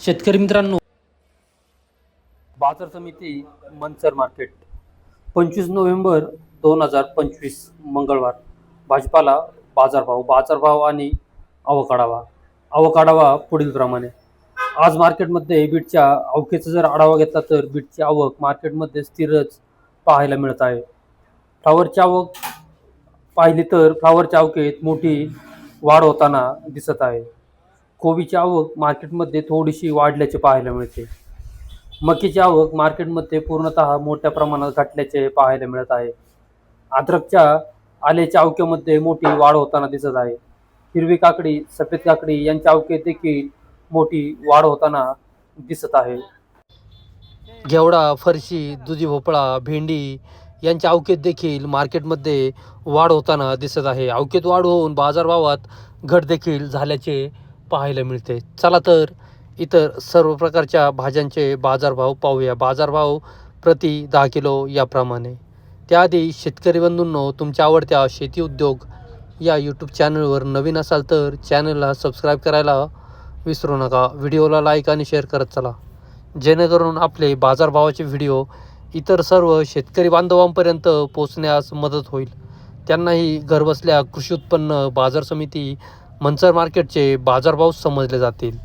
शेतकरी मित्रांनो. बाजार समिती मनसर मार्केट. पंचवीस नोव्हेंबर दोन हजार पंचवीस मंगळवार. भाजपाला बाजारभाव बाजारभाव आणि अवकाढावा. अवकाढावा पुढील प्रमाणे. आज मार्केटमध्ये बीटच्या अवकेचा जर आढावा घेतला तर बीटची आवक मार्केटमध्ये स्थिरच पाहायला मिळत आहे. फ्लावरची आवक पाहिली तर फ्लावरच्या आवकेत मोठी वाढ होताना दिसत आहे. कोबीची आवक मार्केटमध्ये थोडीशी वाढल्याचे पाहायला मिळते. मकीची आवक मार्केटमध्ये पूर्णतः मोठ्या प्रमाणात घटल्याचे पाहायला मिळत आहे. अद्रकच्या आल्याच्या अवक्यामध्ये मोठी वाढ होताना दिसत आहे. हिरवी काकडी सफेद काकडी यांच्या अवकेत देखील मोठी वाढ होताना दिसत आहे. घेवडा फरशी दुधी भोपळा भेंडी यांच्या अवकेत देखील मार्केटमध्ये वाढ होताना दिसत आहे. अवकेत वाढ होऊन बाजारभावात घट देखील झाल्याचे पाहायला मिळते. चला तर इतर सर्व प्रकारच्या भाज्यांचे बाजारभाव पाहूया. बाजारभाव प्रति दहा किलो याप्रमाणे. त्याआधी शेतकरी बंधूंनो तुमच्या आवडत्या शेती उद्योग या यूट्यूब चॅनलवर नवीन असाल तर चॅनलला सबस्क्राईब करायला विसरू नका. व्हिडिओला लाईक आणि शेअर करत चला. जेणेकरून आपले बाजारभावाचे व्हिडिओ इतर सर्व शेतकरी बांधवांपर्यंत पोचण्यास मदत होईल. त्यांनाही घरबसल्या कृषी उत्पन्न बाजार समिती मनसर मार्केटचे बाजारभाव समजले जातील.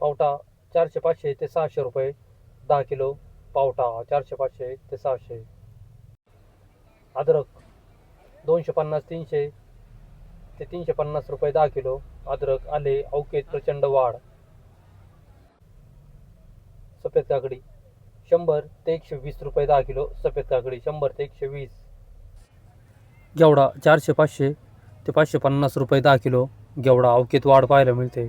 पावटा चारशे पाचशे ते सहाशे रुपये. दहा किलो पावटा चारशे पाचशे ते सहाशे. अद्रक दोनशे पन्नास तीनशे ते तीनशे पन्नास रुपये दहा किलो. अद्रक आले अवकेत प्रचंड वाढ. सफेद काकडी शंभर ते एकशे वीस रुपये दहा किलो. सफेद काकडी शंभर ते एकशे वीस. जेवढा चारशे पाचशे ते पाचशे पन्नास रुपये दहा किलो गेवडा अवकेत वाढ पाहायला मिळते.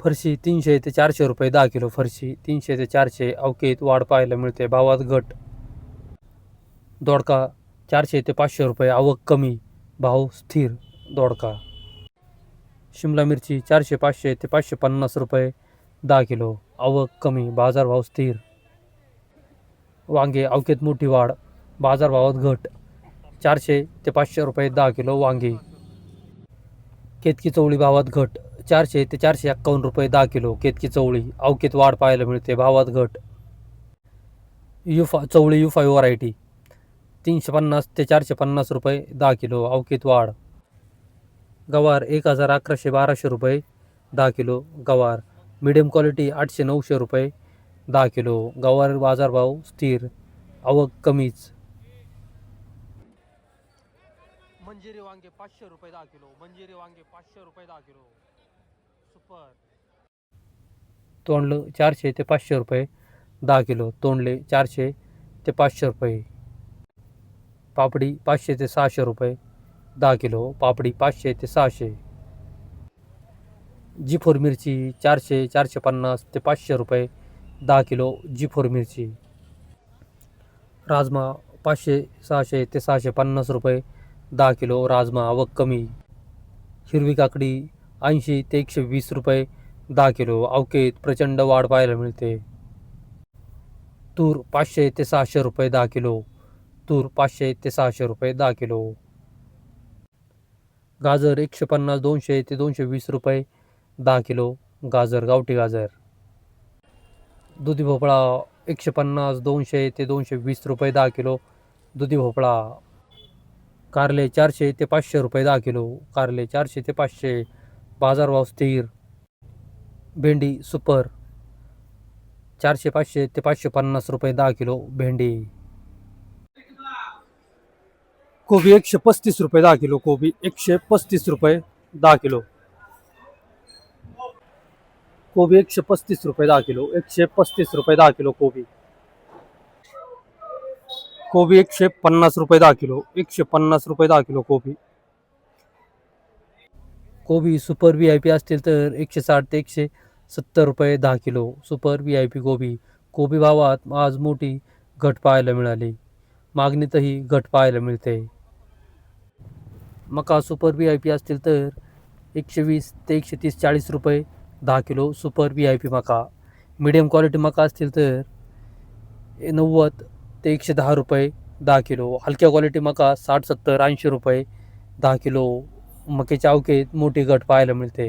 फरशी तीनशे ते चारशे रुपये दहा किलो फरशी तीनशे ते चारशे अवकेत वाढ पाहायला मिळते भावात घट. दोडका चारशे ते पाचशे रुपये आवक कमी भाव स्थिर दोडका. शिमला मिरची चारशे पाचशे ते पाचशे पन्नास रुपये दहा किलो आवक कमी बाजारभाव स्थिर. वांगे अवकेत मोठी वाढ बाजारभावात घट. चारशे ते पाचशे रुपये दहा किलो वांगी. केतकी चवळी भावात घट चारशे ते चारशे एक्कावन्न रुपये दहा किलो केतकी चवळी. अवकेत वाढ पाहायला मिळते भावात घट. युफा चवळी युफा व्हरायटी तीनशे पन्नास ते चारशे पन्नास रुपये दहा किलो अवकेत वाढ. गवार एक हजार अकराशे बाराशे रुपये दहा किलो गवार. मिडियम क्वालिटी आठशे नऊशे रुपये दहा किलो. गवार बाजारभाव स्थिर आवक कमीच मंजिरी वांगे पाचशे रुपये दहा किलो. मंजिरी वांगे पाचशे रुपये दहा किलो. सुपर. तोंडलं चारशे ते पाचशे रुपये दहा किलो. तोंडले चारशे ते पाचशे रुपये. पापडी पाचशे ते सहाशे रुपये दहा किलो. पापडी पाचशे ते सहाशे. जी फोर मिरची चारशे चारशे पन्नास ते पाचशे रुपये दहा किलो जी फोर मिरची. राजमा पाचशे सहाशे ते सहाशे पन्नास रुपये दहा किलो राजमा आवक कमी. हिरवी काकडी ऐंशी ते एकशे वीस रुपये दहा किलो अवकेत प्रचंड वाढ पाहायला मिळते. तूर पाचशे ते सहाशे रुपये दहा किलो. तूर पाचशे ते सहाशे रुपये दहा किलो. गाजर एकशे पन्नास दोनशे ते दोनशे वीस रुपये दहा किलो. गाजर गावठी गाजर. दुधी भोपळा एकशे पन्नास दोनशे ते दोनशे वीस रुपये दहा किलो. दुधी भोपळा कारले चारशे ते पाचशे रुपये दहा किलो कारले चारशे ते पाचशे बाजारभाव स्थिर. भेंडी सुपर चारशे पाचशे ते पाचशे पन्नास रुपये दहा किलो भेंडी. कोबी एकशे पस्तीस रुपये दहा किलो कोबी एकशे पस्तीस रुपये दहा किलो. कोबी एकशे पस्तीस रुपये दहा किलो एकशे पस्तीस रुपये दहा किलो कोबी. कोबी एकशे पन्नास रुपये दहा किलो एकशे पन्नास रुपये दहा किलो कोबी. कोबी सुपर व्ही आय पी असतील तर एकशे साठ ते एकशे सत्तर रुपये दहा kilo super V I P कोबी. कोबी भावात आज मोठी घट पाहायला मिळाली. मागणीतही घट पाहायला मिळते. मका सुपर व्ही आय पी असतील तर एकशे वीस ते एकशे तीस चाळीस रुपये दहा kilo super V I P मका. मिडियम क्वालिटी मका असतील तर नव्वद ते एकशे दहा रुपये दहा किलो. हलक्या क्वालिटी मका साठ सत्तर ऐंशी रुपये दहा किलो. मक्याच्या अवकेत मोठी घट पाहायला मिळते.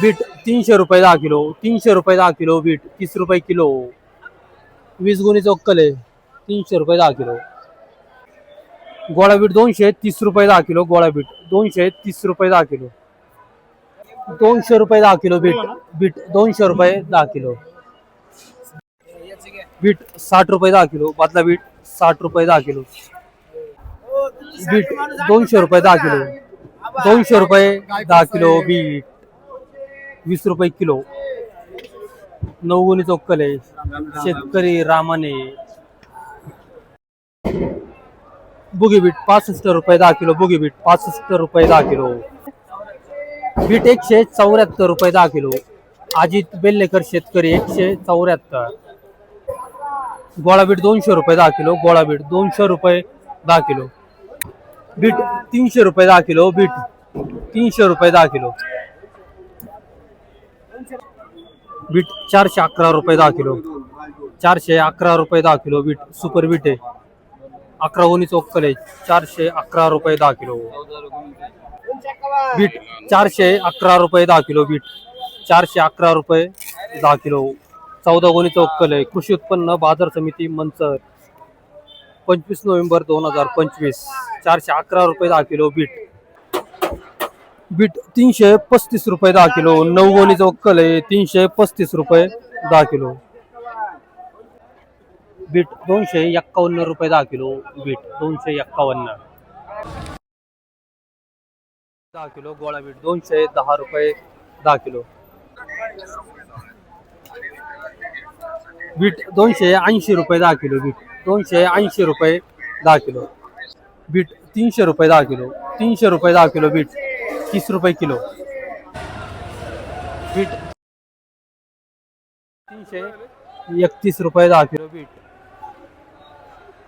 बीट तीनशे रुपये दहा किलो. तीनशे रुपये दहा किलो. बीट तीस रुपये किलो. वीस गुणी अक्कल तीनशे रुपये दहा किलो. गोळा बीट दोनशे तीस रुपये दहा किलो. गोळा बीट दोनशे तीस रुपये दहा किलो. दोनशे रुपये दहा किलो बीट. बीट दोनशे रुपये दहा किलो. बीट साठ रुपये दहा किलो बादला बीट साठ रुपये दहा किलो. बीट दोनशे रुपये दहा किलो. दोनशे रुपये दहा किलो बीट. वीस रुपये किलो. नवगुणी चोक्कल शेतकरी रामाने. बुगी बीट पासष्ट रुपये दहा किलो बुगी बीट पासष्ट रुपये दहा किलो. बीट एकशे चौऱ्याहत्तर रुपये दहा किलो. अजित बेल्लेकर शेतकरी एकशे चौऱ्याहत्तर. गोळा बीट दोनशे रुपये दहा किलो गोळा बीट दोनशे रुपये दहा किलो. बीट तीनशे रुपये दहा किलो बीट तीनशे रुपये दहा किलो. बीट चारशे अकरा रुपये दहा किलो. चारशे अकरा रुपये दहा किलो बीट सुपर बीट आहे. अकरा ओनी चोक्कल आहे चारशे अकरा रुपये दहा किलो. बीट चारशे अकरा रुपये दहा किलो बीट चारशे अकरा रुपये दहा किलो. चौदा गोणी चौकल आहे. कृषी उत्पन्न बाजार समिती मंचर. पंचवीस नोव्हेंबर दोन हजार पंचवीस. चारशे अकरा रुपये दहा किलो बीट. बीट तीनशे पस्तीस रुपये दहा किलो. नऊ गोणी चौकल आहे. तीनशे पस्तीस रुपये दहा किलो. बीट दोनशे एक्कावन्न रुपये दहा किलो. बीट दोनशे एक्कावन्न. दहा किलो गोळा बीट दोनशे दहा रुपये दहा किलो. बीट दोनशे ऐंशी रुपये दहा किलो बीट दोनशे ऐंशी रुपये दहा किलो. बीट तीनशे रुपये दहा किलो तीनशे रुपये दहा किलो बीट तीस रुपये किलो. बीट तीनशे एकतीस रुपये दहा किलो बीट.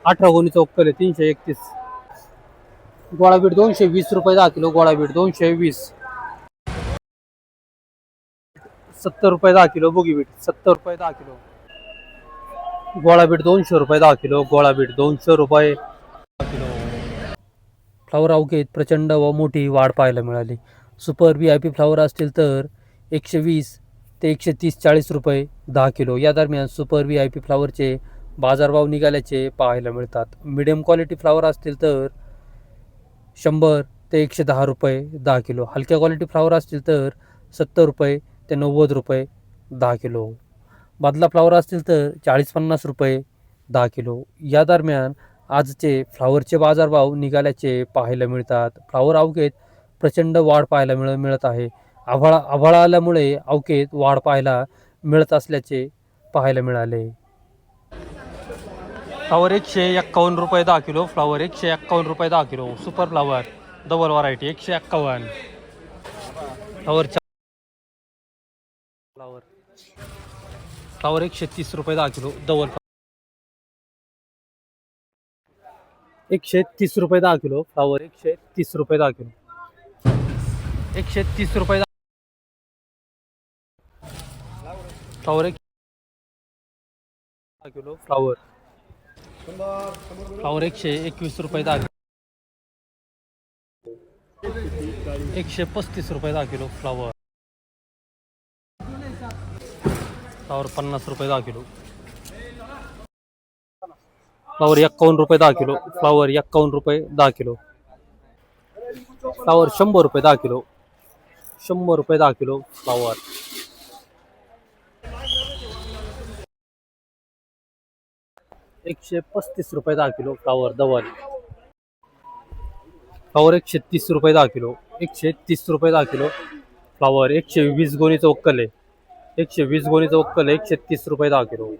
अठरा गोणी चौक्कल तीनशे एकतीस. गोळा बीट दोनशे वीस रुपये दहा किलो गोळा बीट दोनशे वीस. सत्तर रुपये दहा किलो बोगी बीट सत्तर रुपये दहा किलो. गोळा बीट दोनशे रुपये दहा किलो गोळा बीट दोनशे रुपये. किलो फ्लावर अवघेत प्रचंड व मोठी वाढ पाहायला मिळाली. Super V I P flower असतील तर एकशे वीस ते एकशे तीस चाळीस रुपये दहा किलो. या दरम्यान सुपर व्ही आय पी फ्लावरचे बाजारभाव निघाल्याचे पाहायला मिळतात. मिडियम क्वालिटी फ्लावर असतील तर शंभर ते एकशे दहा रुपये दहा किलो. हलक्या क्वालिटी फ्लावर असतील तर सत्तर रुपये ते नव्वद रुपये दहा किलो. बादला फ्लावर असतील तर चाळीस पन्नास रुपये दहा किलो. या दरम्यान आजचे फ्लावरचे बाजारभाव निघाल्याचे पाहायला मिळतात. फ्लावर अवघेत प्रचंड वाढ पाहायला मिळ मिळत आहे. आभाळा आभाळा आल्यामुळे अवकेत वाढ पाहायला मिळत असल्याचे पाहायला मिळाले. फ्लावर एकशे एक्कावन्न रुपये दहा किलो फ्लावर एकशे एक्कावन्न रुपये दहा kilo. Super flower double variety एकशे एक्कावन्न. फ्लावर फ्लावर फ्लावर एकशे तीस रुपये दहा किलो डबल एकशे तीस रुपये दहा किलो फ्लावर एकशे तीस रुपये दहा किलो. एकशे तीस रुपये फ्लावर एक दहा किलो फ्लावर. फ्लावर एकशे एकवीस रुपये दहा किलो. एकशे पस्तीस रुपये दहा किलो फ्लावर. फ्लावर पन्नास रुपये दहा किलो. फ्लावर एक्कावन्न रुपये दहा किलो. फ्लावर एक्कावन्न रुपये दहा किलो. फ्लावर शंभर रुपये दहा किलो. शंभर रुपये दहा किलो फ्लावर. एकशे पस्तीस रुपये दहा किलो फ्लावर दवल. फ्लावर एकशे तीस रुपये दहा किलो. एकशे तीस रुपये दहा किलो. फ्लावर एकशे वीस गोणीचं वक्कल आहे एकशे वीस गोणीचं वक्कल एकशे तीस रुपये दहा किलो.